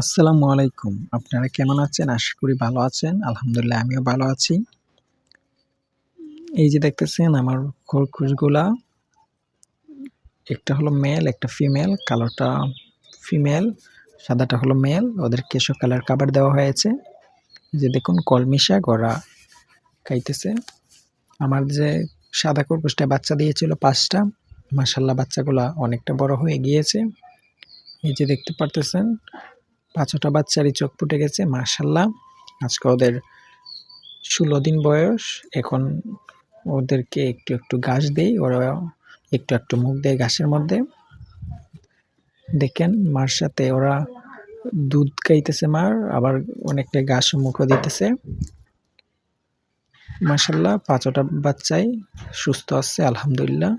আসসালামু আলাইকুম। আপনারা কেমন আছেন? আশা করি ভালো আছেন। আলহামদুলিল্লাহ, আমিও ভালো আছি। এই যে দেখতেছেন আমার খরগোশগুলা। একটা হলো মেল একটা ফিমেল কালোটা ফিমেল সাদাটা হলো মেল ওদের কেশো কালার কাবার দেওয়া হয়েছে। যে দেখুন, কলমি শাক ওরা খাইতেছে। আমার যে সাদা খরগোশটা বাচ্চা দিয়েছিল পাঁচটা মাসাল্লাহ বাচ্চাগুলা অনেকটা বড় হয়ে গিয়েছে। এই যে দেখতে পারতেছেন পাঁচটা বাচ্চারই চোখ ফুটে গেছে মার্শাল্লাহ আজকে ওদের ষোলো দিন বয়স, এখন ওদেরকে একটু একটু ঘাস দেই, ওরা একটু একটু মুখ দেয় ঘাসের মধ্যে। দেখেন, মার সাথে ওরা দুধ খাইতেছে মার, আবার অনেকটা ঘাস মুখও দিতেছে। মাসাল্লাহ পাঁচটা বাচ্চাই সুস্থ আছে, আলহামদুলিল্লাহ।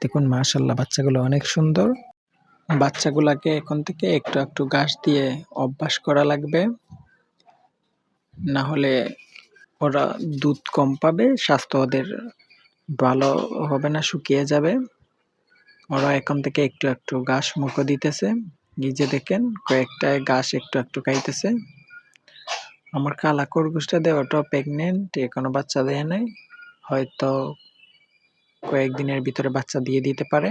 দেখুন, মাশাল্লাহ, বাচ্চাগুলো অনেক সুন্দর। বাচ্চাগুলাকে এখন থেকে একটু একটু ঘাস দিয়ে অভ্যাস করা লাগবে। না হলে ওরা দুধ কম পাবে, স্বাস্থ্য ওদের ভালো হবে না, শুকিয়ে যাবে। ওরা এখন থেকে একটু একটু ঘাস মুখো দিতেছে। নিজে দেখেন, কয়েকটায় ঘাস একটু একটু খাইতেছে। আমার কালা খরগোশটা দেওয়াটাও প্রেগনেন্ট এখনও বাচ্চা দেয় নাই। হয়তো কয়েকদিনের ভিতরে বাচ্চা দিয়ে দিতে পারে।